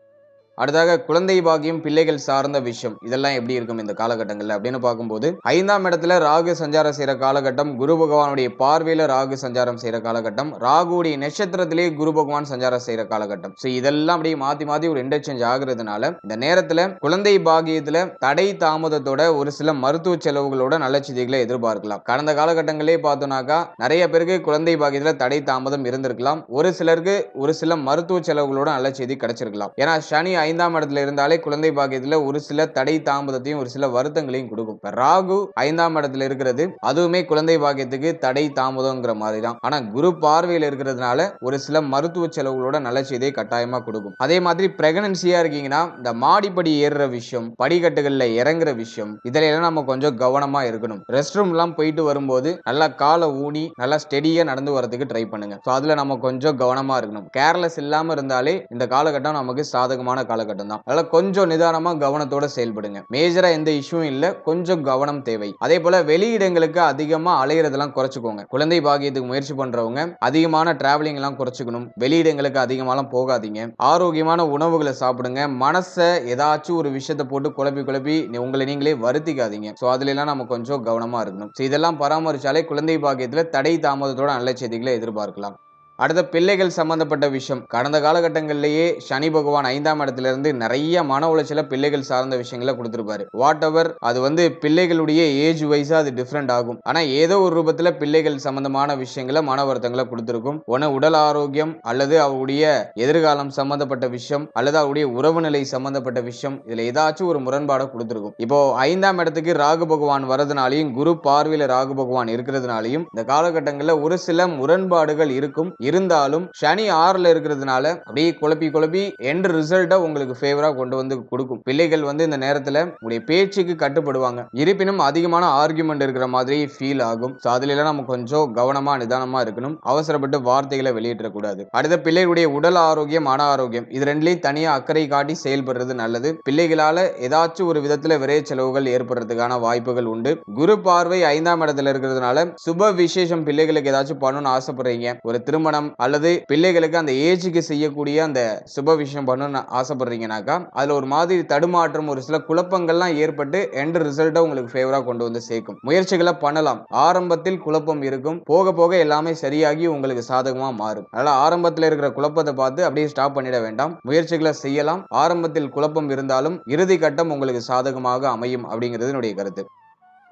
அடுத்தாக குழந்தை பாக்கியம் பிள்ளைகள் சார்ந்த விஷயம். இதெல்லாம் எப்படி இருக்கும் இந்த காலகட்டங்கள்ல? அப்படின்னு பார்க்கும்போது ஐந்தாம் இடத்துல ராகு சஞ்சாரம் செய்யற காலகட்டம் குரு பகவானுடைய பார்வையில ராகு சஞ்சாரம் செய்யற காலகட்டம் ராகுடைய நட்சத்திரத்திலே குரு பகவான் சஞ்சாரம் செய்யற காலகட்டம். ஸோ இதெல்லாம் அப்படியே மாத்தி மாத்தி ஒரு இன்டர்சேஞ்ச் ஆகுறதுனால இந்த நேரத்துல குழந்தை பாக்கியத்துல தடை தாமதத்தோட ஒரு சில மருத்துவ செலவுகளோட நல்ல செய்திகளை எதிர்பார்க்கலாம். கடந்த காலகட்டங்களே பார்த்தோம்னாக்கா நிறைய பேருக்கு குழந்தை பாக்கியத்துல தடை தாமதம் இருந்திருக்கலாம். ஒரு சிலருக்கு ஒரு சில மருத்துவ செலவுகளோட நல்ல செய்தி கிடைச்சிருக்கலாம். ஏன்னா சனி ஐந்தாம் இடத்துல இருந்தாலே குழந்தை பாக்கியத்துல ஒரு சில தடை தாமதத்தையும் ஒரு சில வருத்தங்களையும் கொடுக்கும். இப்ப ராகு ஐந்தாம் இடத்துல இருக்கிறது அதுவுமே குழந்தை பாக்கியத்துக்கு தடை தாமதம்ங்கிற மாதிரி தான் ஆனா குரு பார்வையில் இருக்கிறதுனால ஒரு சில மருத்துவ செலவுகளோட நல்ல செய்தியை கட்டாயமா கொடுக்கும். அதே மாதிரி பிரெக்னன்சியா இருக்கீங்கன்னா இந்த மாடிப்படி ஏறுற விஷயம் படிக்கட்டுகள்ல இறங்குற விஷயம் இதுல எல்லாம் நம்ம கொஞ்சம் கவனமா இருக்கணும். ரெஸ்ட் ரூம் எல்லாம் போயிட்டு வரும்போது நல்லா காலை ஊனி நல்லா ஸ்டெடியா நடந்து வரதுக்கு ட்ரை பண்ணுங்க. ஸோ அதுல நம்ம கொஞ்சம் கவனமா இருக்கணும். கேர்லெஸ் இல்லாம இருந்தாலே இந்த காலகட்டம் நமக்கு சாதகமான காலகட்டம் தான் அதனால கொஞ்சம் நிதானமா கவனத்தோட செயல்படுங்க. மேஜரா எந்த இஷ்யூவும் இல்ல கொஞ்சம் கவனம் தேவை. அதே போல வெளியிடங்களுக்கு அதிகமா அலையிறதெல்லாம் குறைச்சுக்கோங்க. குழந்தை பாக்கியத்துக்கு முயற்சி பண்றவங்க அதிகமான டிராவலிங் எல்லாம் குறைச்சுக்கணும். வெளியிடங்களுக்கு அதிகமாலாம் போகாதீங்க. ஆரோக்கியமான உணவுகளை சாப்பிடுங்க. மனசை ஏதாச்சும் ஒரு விஷயத்தை போட்டு குழப்பி குழப்பி நீ- உங்களை நீங்களே வருத்திக்காதீங்க. ஸோ அதுல எல்லாம் நம்ம கொஞ்சம் கவனமா இருக்கணும். ஸோ இதெல்லாம் பராமரிச்சாலே குழந்தை பாக்கியத்துல தடை தாமதத்தோட நல்ல செய்திகளை எதிர்பார்க்கலாம். அடுத்த பிள்ளைகள் சம்பந்தப்பட்ட விஷயம். கடந்த காலகட்டங்களிலேயே சனி பகவான் ஐந்தாம் இடத்துல இருந்து நிறைய மன உளைச்சல பிள்ளைகள் சார்ந்த விஷயங்களை கொடுத்துருப்பாரு. வாட் எவர் அது வந்து பிள்ளைகளுடைய ஏஜ் வைஸா அது டிஃப்ரெண்ட் ஆகும். ஆனா ஏதோ ஒரு ரூபத்துல பிள்ளைகள் சம்பந்தமான விஷயங்களை மன வருத்தங்களை கொடுத்துருக்கும். ஒன்று உடல் ஆரோக்கியம் அல்லது அவருடைய எதிர்காலம் சம்பந்தப்பட்ட விஷயம் அல்லது அவருடைய உறவு நிலை சம்பந்தப்பட்ட விஷயம். இதுல ஏதாச்சும் ஒரு முரண்பாடை கொடுத்துருக்கும். இப்போ ஐந்தாம் இடத்துக்கு ராகு பகவான் வரதுனாலையும் குரு பார்வையில ராகு பகவான் இருக்கிறதுனாலையும் இந்த காலகட்டங்களில் ஒரு சில முரண்பாடுகள் இருக்கும். இருந்தாலும் சனி ஆறுல இருக்கிறதுனால அப்படியே குழப்பி குழப்பி எண்ட் ரிசல்ட்டை உங்களுக்கு ஃபேவரா கொண்டு வந்து கொடுக்கும். பிள்ளைகள் வந்து இந்த நேரத்துல உடைய பேச்சுக்கு கட்டுப்படுவாங்க. இருப்பினும் அதிகமான ஆர்குமெண்ட் இருக்கிற மாதிரி ஃபீல் ஆகும். ஸோ அதுல நம்ம கொஞ்சம் கவனமா நிதானமா இருக்கணும். அவசரப்பட்டு வார்த்தைகளை வெளியிடக்கூடாது. அடுத்த பிள்ளைகளுடைய உடல் ஆரோக்கியம் மன ஆரோக்கியம் இது ரெண்டுலையும் தனியா அக்கறை காட்டி செயல்படுறது நல்லது. பிள்ளைகளால ஏதாச்சும் ஒரு விதத்துல விரைய செலவுகள் ஏற்படுறதுக்கான வாய்ப்புகள் உண்டு. குரு பார்வை ஐந்தாம் இடத்துல இருக்கிறதுனால சுப விசேஷம் பிள்ளைகளுக்கு ஏதாச்சும் பண்ணணும்னு ஆசைப்படுறீங்க. ஒரு திருமணம் அல்லது பிள்ளைகளுக்கு அந்த ஏஜுக்கு செய்யக்கூடிய அந்த சுப விஷயம் பண்ணணும்னு ஆசைப்படுறீங்கனாக்கா அதில் ஒரு மாதிரி தடுமாற்றம் ஒரு சில குழப்பங்கள்லாம் ஏற்பட்டு எண்ட் ரிசல்ட்டை உங்களுக்கு ஃபேவராக கொண்டு வந்து சேர்க்கும். முயற்சிகளை பண்ணலாம். ஆரம்பத்தில் குழப்பம் இருக்கும். போக போக எல்லாமே சரியாகி உங்களுக்கு சாதகமாக மாறும். அதனால் ஆரம்பத்தில் இருக்கிற குழப்பத்தை பார்த்து அப்படியே ஸ்டாப் பண்ணிட வேண்டாம். முயற்சிகளை செய்யலாம். ஆரம்பத்தில் குழப்பம் இருந்தாலும் இறுதி கட்டம் உங்களுக்கு சாதகமாக அமையும் அப்படிங்கிறது என்னுடைய கருத்து.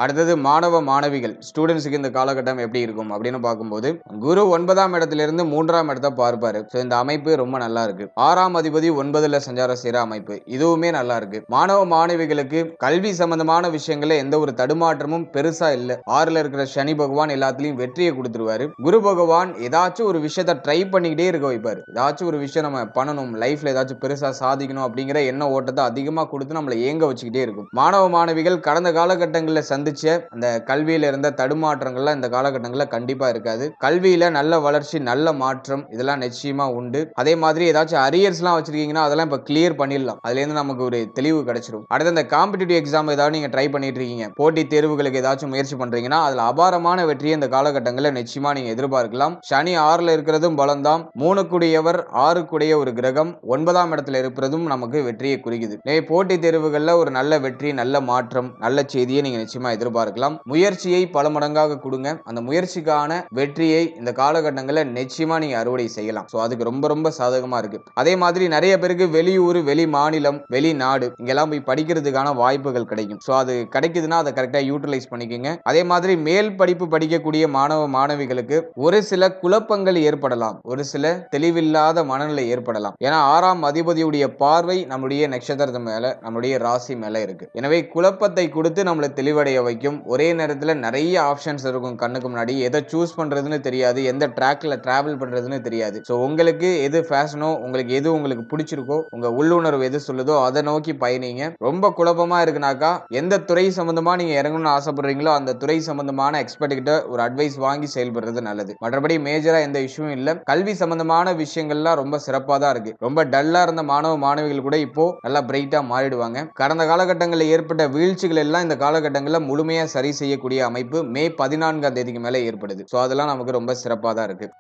அடுத்தது மாணவ மாணவிகள் ஸ்டூடெண்ட்ஸுக்கு இந்த காலகட்டம் எப்படி இருக்கும் அப்படின்னு பார்க்கும்போது குரு ஒன்பதாம் இடத்துல இருந்து மூன்றாம் இடத்தை பார்ப்பாரு. ஸோ இந்த அமைப்பு ரொம்ப நல்லா இருக்கு. ஆறாம் அதிபதி ஒன்பதுல சஞ்சாரம் செய்கிற அமைப்பு இதுவுமே நல்லா இருக்கு. மாணவ மாணவிகளுக்கு கல்வி சம்பந்தமான விஷயங்கள்ல எந்த ஒரு தடுமாற்றமும் பெருசா இல்லை. ஆறுல இருக்கிற சனி பகவான் எல்லாத்துலயும் வெற்றியை கொடுத்துருவாரு. குரு பகவான் ஏதாச்சும் ஒரு விஷயத்த ட்ரை பண்ணிக்கிட்டே இருக்க வைப்பாரு. ஏதாச்சும் ஒரு விஷயம் நம்ம பண்ணணும் லைஃப்ல ஏதாச்சும் பெருசா சாதிக்கணும் அப்படிங்கிற எண்ண ஓட்டத்தை அதிகமா கொடுத்து நம்மளை ஏங்க வச்சுக்கிட்டே இருக்கும். மாணவ மாணவிகள் கடந்த காலகட்டங்களில் சந்தி சந்திச்ச அந்த கல்வியில் இருந்த தடுமாற்றங்கள்லாம் இந்த காலகட்டங்களில் கண்டிப்பாக இருக்காது. கல்வியில் நல்ல வளர்ச்சி நல்ல மாற்றம் இதெல்லாம் நிச்சயமாக உண்டு. அதே மாதிரி ஏதாச்சும் அரியர்ஸ்லாம் வச்சிருக்கீங்கன்னா அதெல்லாம் இப்போ கிளியர் பண்ணிடலாம். அதுலேருந்து நமக்கு ஒரு தெளிவு கிடைச்சிடும் அடுத்து இந்த காம்படிட்டிவ் எக்ஸாம் ஏதாவது நீங்கள் ட்ரை பண்ணிட்டு இருக்கீங்க. போட்டி தேர்வுகளுக்கு ஏதாச்சும் முயற்சி பண்ணுறீங்கன்னா அதில் அபாரமான வெற்றியை இந்த காலகட்டங்களில் நிச்சயமாக நீங்கள் எதிர்பார்க்கலாம். சனி ஆறில் இருக்கிறதும் பலம்தான். மூணுக்குடையவர் ஆறுக்குடைய ஒரு கிரகம் ஒன்பதாம் இடத்துல இருப்பதும் நமக்கு வெற்றியை குறிக்குது. போட்டித் போட்டி ஒரு நல்ல வெற்றி நல்ல மாற்றம் நல்ல செய்தியை நீங்கள் நிச்சயமாக நிச்சயமா எதிர்பார்க்கலாம். முயற்சியை பல மடங்காக கொடுங்க. அந்த முயற்சிக்கான வெற்றியை இந்த காலகட்டங்களில் நிச்சயமா நீங்க அறுவடை செய்யலாம். ஸோ அதுக்கு ரொம்ப ரொம்ப சாதகமா இருக்கு. அதே மாதிரி நிறைய பேருக்கு வெளியூர் வெளி மாநிலம் வெளிநாடு இங்கெல்லாம் போய் படிக்கிறதுக்கான வாய்ப்புகள் கிடைக்கும். ஸோ அது கிடைக்குதுன்னா அதை கரெக்டாக யூட்டிலைஸ் பண்ணிக்கோங்க. அதே மாதிரி மேல் படிப்பு படிக்கக்கூடிய மாணவ மாணவிகளுக்கு ஒரு சில குழப்பங்கள் ஏற்படலாம். ஒரு சில தெளிவில்லாத மனநிலை ஏற்படலாம். ஏன்னா ஆறாம் அதிபதியுடைய பார்வை நம்முடைய நட்சத்திரத்து மேல நம்முடைய ராசி மேல இருக்கு. எனவே குழப்பத்தை கொடுத்து நம்மளை தெளிவடைய வைக்கும். ஒரே நேரத்தில் நிறைய ஆப்ஷன்ஸ் இருக்கும் கண்ணுக்கு முன்னாடி. எதை சூஸ் பண்ணுறதுன்னு தெரியாது. எந்த ட்ராக்ல ட்ராவல் பண்ணுறதுன்னு தெரியாது. ஸோ உங்களுக்கு எது ஃபேஷனோ உங்களுக்கு எது உங்களுக்கு பிடிச்சிருக்கோ உங்கள் உள்ளுணர்வு எது சொல்லுதோ அதை நோக்கி பயணிங்க. ரொம்ப குழப்பமாக இருக்குனாக்கா எந்த துறை சம்மந்தமாக நீங்கள் இறங்கணும்னு ஆசைப்படுறீங்களோ அந்த துறை சம்மந்தமான எக்ஸ்பர்ட் கிட்ட ஒரு அட்வைஸ் வாங்கி செயல்படுறது நல்லது. மற்றபடி மேஜராக எந்த இஷ்யூவும் இல்லை. கல்வி சம்மந்தமான விஷயங்கள்லாம் ரொம்ப சிறப்பாக தான் இருக்குது ரொம்ப டல்லாக இருந்த மாணவ மாணவிகள் கூட இப்போ நல்லா பிரைட்டாக மாறிடுவாங்க. கடந்த காலகட்டங்களில் ஏற்பட்ட வீழ்ச்சிகள் எல்லாம் இந்த காலகட்டங்களில் முழுமையாக சரி செய்யக்கூடிய அமைப்பு மே பதினான்காம் தேதிக்கு மேலே ஏற்படுது. ஸோ அதெல்லாம் நமக்கு ரொம்ப சிறப்பாக தான் இருக்குது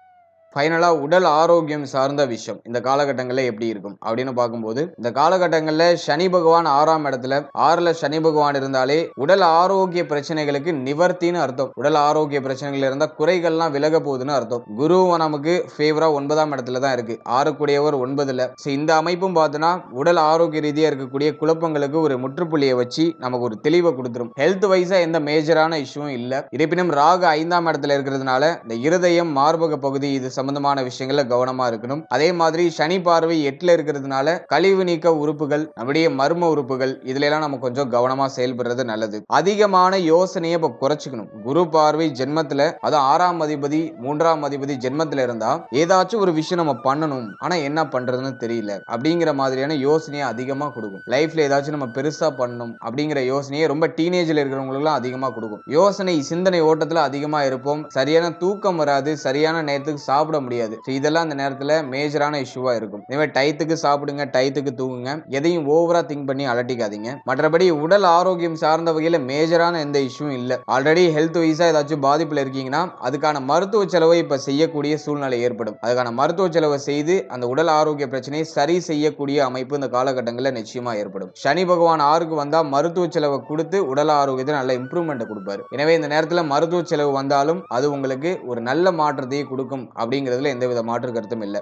ஃபைனலாக உடல் ஆரோக்கியம் சார்ந்த விஷயம். இந்த காலகட்டங்களில் எப்படி இருக்கும்? அப்படின்னு பார்க்கும்போது இந்த காலகட்டங்களில் சனி பகவான் ஆறாம் இடத்துல ஆறில் சனி பகவான் இருந்தாலே உடல் ஆரோக்கிய பிரச்சனைகளுக்கு நிவர்த்தின்னு அர்த்தம். உடல் ஆரோக்கிய பிரச்சனைகள் இருந்தால் குறைகள்லாம் விலக போகுதுன்னு அர்த்தம். குருவும் நமக்கு ஃபேவராக ஒன்பதாம் இடத்துல தான் இருக்கு. ஆறு கூடியவர் ஒன்பதுல. ஸோ இந்த அமைப்பும் பார்த்தோன்னா உடல் ஆரோக்கிய ரீதியாக இருக்கக்கூடிய குழப்பங்களுக்கு ஒரு முற்றுப்புள்ளியை வச்சு நமக்கு ஒரு தெளிவை கொடுத்துரும். ஹெல்த் வைஸாக எந்த மேஜரான இஷ்யூவும் இல்லை. இருப்பினும் ராகு ஐந்தாம் இடத்துல இருக்கிறதுனால இந்த இருதயம் மார்பக பகுதி இது சம்பந்தமான விஷயங்கள்ல கவனமா இருக்கணும். அதே மாதிரி சனி பார்வை எட்டுல இருக்கிறதுனால கழிவு நீக்க உறுப்புகள் நம்முடைய மர்ம உறுப்புகள் இதுல எல்லாம் நம்ம கொஞ்சம் கவனமா செயல்படுறது நல்லது. அதிகமான யோசனையை இப்ப குறைச்சிக்கணும். குரு பார்வை ஜென்மத்துல அது ஆறாம் அதிபதி மூன்றாம் அதிபதி ஜென்மத்துல இருந்தா ஏதாச்சும் ஒரு விஷயம் நம்ம பண்ணணும். ஆனா என்ன பண்றதுன்னு தெரியல. அப்படிங்கிற மாதிரியான யோசனையை அதிகமா கொடுக்கும். லைஃப்ல ஏதாச்சும் நம்ம பெருசா பண்ணணும் அப்படிங்கிற யோசனையை ரொம்ப டீனேஜ்ல இருக்கிறவங்களுக்குலாம் அதிகமா கொடுக்கும். யோசனை சிந்தனை ஓட்டத்துல அதிகமா இருப்போம். சரியான தூக்கம் வராது. சரியான நேரத்துக்கு சாப்பிட முடியாது. ஸோ இதெல்லாம் அந்த நேரத்தில் மேஜரான இஷ்யூவாக இருக்கும். இதே மாதிரி டயத்துக்கு சாப்பிடுங்க டயத்துக்கு தூங்குங்க எதையும் ஓவரா திங்க் பண்ணி அலட்டிக்காதீங்க. மற்றபடி உடல் ஆரோக்கியம் சார்ந்த வகையில் மேஜரான எந்த இஷ்யூவும் இல்லை. ஆல்ரெடி ஹெல்த் வைஸாக ஏதாச்சும் பாதிப்பில் இருக்கீங்கன்னா அதுக்கான மருத்துவ செலவை இப்போ செய்யக்கூடிய சூழ்நிலை ஏற்படும். அதுக்கான மருத்துவ செலவை செய்து அந்த உடல் ஆரோக்கிய பிரச்சனையை சரி செய்யக்கூடிய அமைப்பு இந்த காலகட்டங்களில் நிச்சயமாக ஏற்படும். சனி பகவான் ஆறுக்கு வந்தால் மருத்துவ செலவை கொடுத்து உடல் ஆரோக்கியத்தை நல்ல இம்ப்ரூவ்மெண்ட்டை கொடுப்பாரு. எனவே இந்த நேரத்தில் மருத்துவ செலவு வந்தாலும் அது உங்களுக்கு ஒரு நல்ல மாற்றத்தையே கொடுக்கும் அப்படி அப்படிங்கிறதுல எந்தவித மாற்று கருத்தும் இல்லை.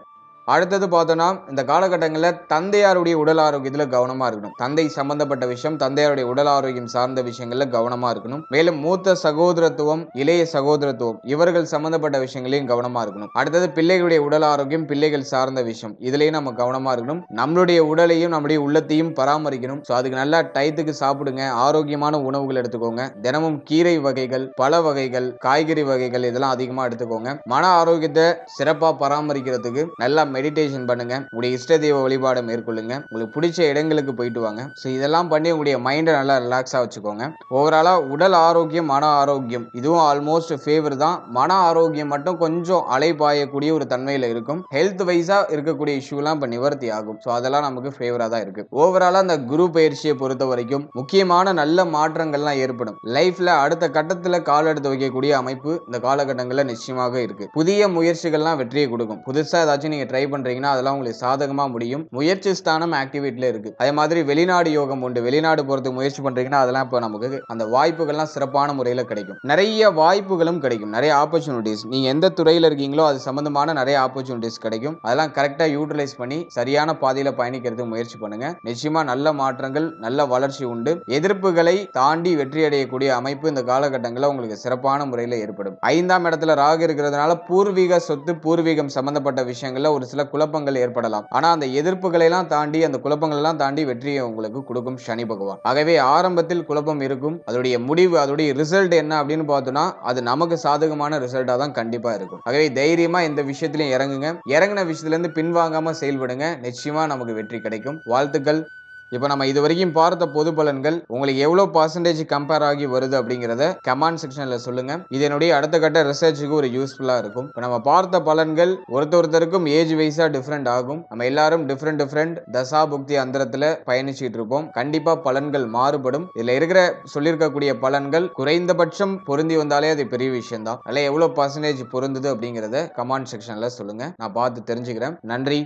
அடுத்தது பார்த்தோன்னா இந்த காலகட்டங்களில் தந்தையாருடைய உடல் ஆரோக்கியத்தில் கவனமாக இருக்கணும். தந்தை சம்பந்தப்பட்ட விஷயம் தந்தையாருடைய உடல் ஆரோக்கியம் சார்ந்த விஷயங்களில் கவனமாக இருக்கணும். மேலும் மூத்த சகோதரத்துவம் இளைய சகோதரத்துவம் இவர்கள் சம்பந்தப்பட்ட விஷயங்களையும் கவனமாக இருக்கணும். அடுத்தது பிள்ளைகளுடைய உடல் ஆரோக்கியம் பிள்ளைகள் சார்ந்த விஷயம். இதுலேயும் நம்ம கவனமாக இருக்கணும். நம்மளுடைய உடலையும் நம்முடைய உள்ளத்தையும் பராமரிக்கணும். ஸோ அதுக்கு நல்லா டயத்துக்கு சாப்பிடுங்க. ஆரோக்கியமான உணவுகள் எடுத்துக்கோங்க. தினமும் கீரை வகைகள் பழ வகைகள் காய்கறி வகைகள் இதெல்லாம் அதிகமாக எடுத்துக்கோங்க. மன ஆரோக்கியத்தை சிறப்பாக பராமரிக்கிறதுக்கு நல்லா மெடிடேஷன் பண்ணுங்க. உங்களுடைய இஷ்ட தெய்வ வழிபாடு மேற்கொள்ளுங்க. உங்களுக்கு பிடிச்ச இடங்களுக்கு போயிட்டு வாங்க. ஸோ இதெல்லாம் பண்ணி உங்களுடைய மைண்டை நல்லா ரிலாக்ஸாக வச்சுக்கோங்க. ஓவராலாக உடல் ஆரோக்கியம் மன ஆரோக்கியம் இதுவும் ஆல்மோஸ்ட் ஃபேவர் தான். மன ஆரோக்கியம் மட்டும் கொஞ்சம் அலைபாயக்கூடிய ஒரு தன்மையில் இருக்கும். ஹெல்த் வைஸாக இருக்கக்கூடிய இஷ்யூலாம் இப்போ நிவர்த்தி ஆகும். ஸோ அதெல்லாம் நமக்கு ஃபேவராக தான் இருக்கு. ஓவராலாக அந்த குரு பயிற்சியை பொறுத்த வரைக்கும் முக்கியமான நல்ல மாற்றங்கள்லாம் ஏற்படும். லைஃப்ல அடுத்த கட்டத்தில் கால் எடுத்து வைக்கக்கூடிய அமைப்பு இந்த காலகட்டங்களில் நிச்சயமாக இருக்கு. புதிய முயற்சிகள்லாம் வெற்றியை கொடுக்கும். புதுசாக ஏதாச்சும் நீங்கள் ட்ரை பண்றீங்கன்னா அதெல்லாம் உங்களுக்கு சாதகமா முடியும். முயற்சி ஸ்தானம் ஆக்டிவேட்ல இருக்கு. அதே மாதிரி வெளிநாடு யோகம் உண்டு. வெளிநாடு போறதுக்கு முயற்சி பண்றீங்கன்னா அதெல்லாம் இப்போ நமக்கு அந்த வாய்ப்புகள்லாம் சிறப்பான முறையில் கிடைக்கும். நிறைய வாய்ப்புகளும் கிடைக்கும். நிறைய ஆப்பர்ச்சுனிட்டிஸ் நீங்க எந்த துறையில இருக்கீங்களோ அது சம்பந்தமான நிறைய ஆப்பர்ச்சுனிட்டிஸ் கிடைக்கும். அதெல்லாம் கரெக்டா யூட்டிலைஸ் பண்ணி சரியான பாதையில பயணிக்கிறதுக்கு முயற்சி பண்ணுங்க. நிச்சயமா நல்ல மாற்றங்கள் நல்ல வளர்ச்சி உண்டு. எதிர்ப்புகளை தாண்டி வெற்றி அடையக்கூடிய அமைப்பு இந்த காலகட்டங்களில் உங்களுக்கு சிறப்பான முறையில் ஏற்படும். ஐந்தாம் இடத்துல ராகு இருக்கிறதுனால பூர்வீக சொத்து பூர்வீகம் சம்பந்தப்பட்ட விஷயங்கள்ல ஒரு சில குழப்பங்கள் ஏற்படலாம். ஆனா அந்த எதிர்ப்புகளை எல்லாம் தாண்டி அந்த குழப்பங்கள் எல்லாம் தாண்டி வெற்றியை உங்களுக்கு கொடுக்கும் சனி பகவான். ஆகவே ஆரம்பத்தில் குழப்பம் இருக்கும். அதோடைய முடிவு அதோடைய ரிசல்ட் என்ன அப்படின்னு பார்த்தோம்னா அது நமக்கு சாதகமான ரிசல்ட்டா தான் கண்டிப்பா இருக்கும். ஆகவே தைரியமா இந்த விஷயத்திலையும் இறங்குங்க. இறங்கின விஷயத்துல இருந்து பின்வாங்காம செயல்படுங்க. நிச்சயமா நமக்கு வெற்றி கிடைக்கும். வாழ்த்துக்கள். இப்போ நம்ம இது வரைக்கும் பார்த்த பொது பலன்கள் உங்களுக்கு எவ்வளோ பர்சன்டேஜ் கம்பேர் ஆகி வருது அப்படிங்கிறத கமெண்ட் செக்ஷனில் சொல்லுங்க. இது என்னுடைய அடுத்த கட்ட ரிசர்ச்சுக்கு ஒரு யூஸ்ஃபுல்லாக இருக்கும். இப்போ நம்ம பார்த்த பலன்கள் ஒருத்த ஒருத்தருக்கும் ஏஜ் வைஸாக டிஃப்ரெண்ட் ஆகும். நம்ம எல்லாரும் டிஃப்ரெண்ட் டிஃப்ரெண்ட் தசா புக்தி அந்தரத்தில் பயணிச்சுட்டு இருப்போம். கண்டிப்பாக பலன்கள் மாறுபடும். இதில் இருக்கிற சொல்லியிருக்கக்கூடிய பலன்கள் குறைந்தபட்சம் பொருந்தி வந்தாலே அது பெரிய விஷயம் தான் அதில் எவ்வளோ பர்சன்டேஜ் பொருந்துது அப்படிங்கிறத கமெண்ட் செக்ஷனில் சொல்லுங்க. நான் பார்த்து தெரிஞ்சுக்கிறேன். நன்றி.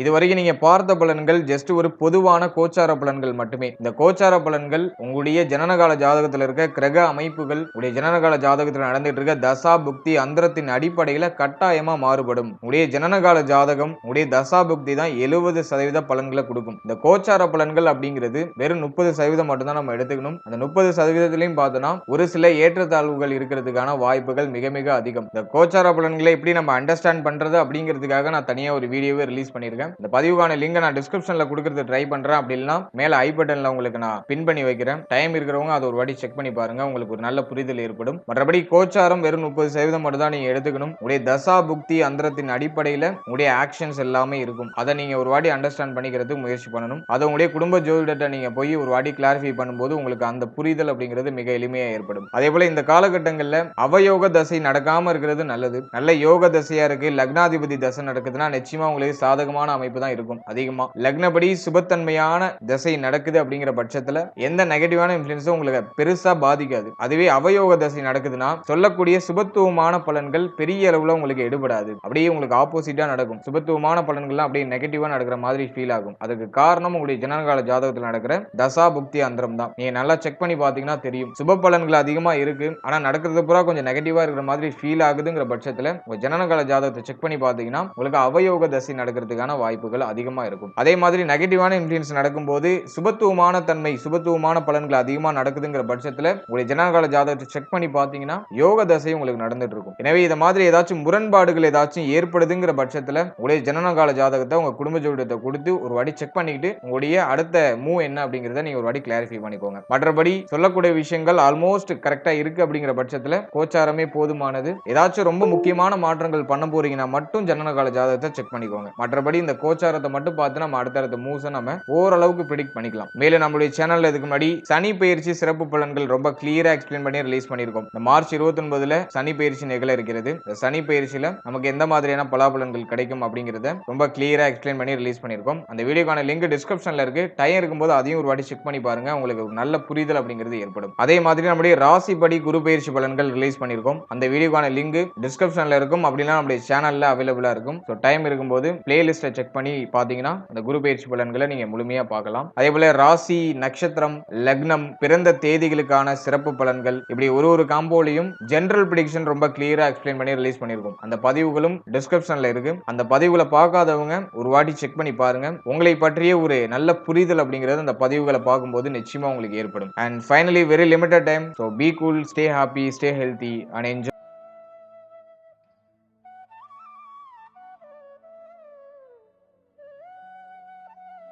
இதுவரைக்கும் நீங்க பார்த்த பலன்கள் ஜஸ்ட் ஒரு பொதுவான கோச்சார பலன்கள் மட்டுமே. இந்த கோச்சார பலன்கள் உங்களுடைய ஜனனகால ஜாதகத்தில் இருக்க கிரக அமைப்புகள் உங்களுடைய ஜனனகால ஜாதகத்தில் நடந்துட்டு இருக்க தசா புக்தி அந்தரத்தின் அடிப்படையில கட்டாயமா மாறுபடும். உங்களுடைய ஜனனகால ஜாதகம் உடைய தசா புக்தி தான் எழுபது சதவீத பலன்களை கொடுக்கும். இந்த கோச்சார பலன்கள் அப்படிங்கிறது வெறும் முப்பது சதவீதம் மட்டும்தான் நம்ம எடுத்துக்கணும். அந்த முப்பது சதவீதத்திலையும் பார்த்தோம்னா ஒரு சில ஏற்றத்தாழ்வுகள் இருக்கிறதுக்கான வாய்ப்புகள் மிக மிக அதிகம். இந்த கோச்சார பலன்களை எப்படி நம்ம அண்டர்ஸ்டாண்ட் பண்றது அப்படிங்கிறதுக்காக நான் தனியா ஒரு வீடியோவை ரிலீஸ் பண்ணியிருக்கேன். இந்த பதிவுக்கான லிங்க் நான் டிஸ்கிரிப்ஷன்ல கொடுக்கறது ட்ரை பண்றேன். அப்படின்னா மேல ஐ பட்டன்ல உங்களுக்கு நான் பின் பண்ணி வைக்கிறேன். டைம் இருக்கிறவங்க அதை ஒரு வாட்டி செக் பண்ணி பாருங்க. உங்களுக்கு ஒரு நல்ல புரிதல் ஏற்படும். மற்றபடி கோச்சாரம் வெறும் முப்பது சதவீதம் மட்டும் தான் நீங்க எடுத்துக்கணும். உடைய தசா புக்தி அந்தரத்தின் அடிப்படையில உங்களுடைய ஆக்ஷன்ஸ் எல்லாமே இருக்கும். அதை நீங்க ஒரு வாட்டி அண்டர்ஸ்டாண்ட் பண்ணிக்கிறதுக்கு முயற்சி பண்ணணும். அதை உங்களுடைய குடும்ப ஜோதிடத்தை நீங்க போய் ஒரு வாட்டி கிளாரிஃபை பண்ணும்போது உங்களுக்கு அந்த புரிதல் அப்படிங்கிறது மிக எளிமையா ஏற்படும். அதே போல இந்த காலகட்டங்கள்ல அவயோக தசை நடக்காம இருக்கிறது நல்லது. நல்ல யோக தசையா இருக்கு. லக்னாதிபதி தசை நடக்குதுன்னா நிச்சயமா உங்களுக்கு சாதகமான அமைப்பு தான் இருக்கும். அதிகமா லக்னப்படி சுபத்தன்மையான தசை நடக்குது அப்படிங்கிற பட்சத்துல எந்த நெகட்டிவான இன்ஃபுளுன்ஸும் உங்களுக்கு பெருசா பாதிக்காது. அதுவே அவயோக தசை நடக்குதுன்னா சொல்லக்கூடிய சுபத்துவமான பலன்கள் பெரிய அளவுல உங்களுக்கு எடுபடாது. அப்படியே உங்களுக்கு ஆப்போசிட்டா நடக்கும். சுபத்துவமான பலன்கள்லாம் அப்படியே நெகட்டிவா நடக்கிற மாதிரி ஃபீல் ஆகும். அதுக்கு காரணம் உங்களுடைய ஜனனகால ஜாதகத்தில் நடக்கிற தசா புக்தி அந்தரம் தான். நீங்க நல்லா செக் பண்ணி பாத்தீங்கன்னா தெரியும். சுப பலன்கள் அதிகமா இருக்கு. ஆனா நடக்கிறது பூரா கொஞ்சம் நெகட்டிவா இருக்கிற மாதிரி ஃபீல் ஆகுதுங்கிற பட்சத்துல உங்க ஜனனகால ஜாதகத்தை செக் பண்ணி பாத்தீங்கன்னா உங்களுக்கு அவயோக தசை நடக்கிறதுக்கான வாய்ப்புகள் அதிகமாக இருக்கும். அதே மாதிரி நெகட்டிவான இன்ஃப்ளூயன்ஸ் நடக்கும்போது சுபத்துவமான தன்மை சுபத்துவமான பலன்கள் அதிகமாக நடக்குதுங்கிற பட்சத்தில் உங்களுடைய ஜனகால ஜாதகத்தை செக் பண்ணி பார்த்தீங்கன்னா யோக தசை உங்களுக்கு நடந்துட்டு இருக்கும். எனவே இதை மாதிரி ஏதாச்சும் முரண்பாடுகள் ஏதாச்சும் ஏற்படுதுங்கிற பட்சத்தில் உங்களுடைய ஜனனகால ஜாதகத்தை உங்கள் குடும்ப ஜோடியத்தை கொடுத்து ஒரு வாட்டி செக் பண்ணிக்கிட்டு உங்களுடைய அடுத்த மூவ் என்ன அப்படிங்கறத நீங்கள் ஒரு வாட்டி கிளாரிஃபை பண்ணிக்கோங்க. மற்றபடி சொல்லக்கூடிய விஷயங்கள் ஆல்மோஸ்ட் கரெக்டாக இருக்கு அப்படிங்கிற பட்சத்தில் கோச்சாரமே போதுமானது. ஏதாச்சும் ரொம்ப முக்கியமான மாற்றங்கள் பண்ண போறீங்கன்னா மட்டும் ஜனனகால ஜாதகத்தை செக் பண்ணிக்கோங்க. மற்றபடி இந்த கோச்சாரத்தை மட்டும் பார்த்து நம்ம அடுத்தடுத்த மூவ்ஸை நம்ம ஓரளவுக்கு ப்ரிடிக்ட் பண்ணிக்கலாம். மேலும் நம்மளுடைய சேனல்ல இதுக்கு முன்னாடி சனி பயிற்சி சிறப்பு பலன்கள் ரொம்ப கிளியரா எக்ஸ்பிளைன் பண்ணி ரிலீஸ் பண்ணியிருக்கோம். இந்த மார்ச் இருபத்தி ஒன்பதுல சனி பயிற்சி நிகழ இருக்கிறது. இந்த சனி பயிற்சியில நமக்கு எந்த மாதிரியான பலாபலன்கள் கிடைக்கும் அப்படிங்கறத ரொம்ப கிளியரா எக்ஸ்பிளைன் பண்ணி ரிலீஸ் பண்ணியிருக்கோம். அந்த வீடியோக்கான லிங்க் டிஸ்கிரிப்ஷன்ல இருக்கு. டைம் இருக்கும்போது அதையும் ஒரு வாட்டி செக் பண்ணி பாருங்க. உங்களுக்கு ஒரு நல்ல புரிதல் அப்படிங்கிறது ஏற்படும். அதே மாதிரி நம்முடைய ராசிப்படி குரு பயிற்சி பலன்கள் ரிலீஸ் பண்ணியிருக்கோம். அந்த வீடியோக்கான லிங்க் டிஸ்கிரிப்ஷன்ல இருக்கும். அப்படின்னா நம்முடைய சேனல்ல அவைலபிளா இருக்கும். ஸோ டைம் இருக்கும்போது பிளேலிஸ்ட்டை செக் பண்ணி பார்த்தீங்கன்னா அந்த குரு பயிற்சி பலன்களை நீங்க முழுமையா பார்க்கலாம். அதே போல ராசி நட்சத்திரம் லக்னம் பிறந்த தேதிகளுக்கான சிறப்பு பலன்கள். இப்படி ஒரு ஒரு காம்போலையும் ஜென்ரல் ப்ரிடிக்ஷன் ரொம்ப கிளியராக எக்ஸ்பிளைன் பண்ணி ரிலீஸ் பண்ணியிருக்கோம். அந்த பதிவுகளும் டிஸ்கிரிப்ஷனில் இருக்கு. அந்த பதிவுகளை பார்க்காதவங்க ஒரு வாட்டி செக் பண்ணி பாருங்க. உங்களை பற்றிய ஒரு நல்ல புரிதல் அப்படிங்கிறது அந்த பதிவுகளை பார்க்கும்போது நிச்சயமா உங்களுக்கு ஏற்படும். And finally very limited time so be cool stay happy stay healthy and enjoy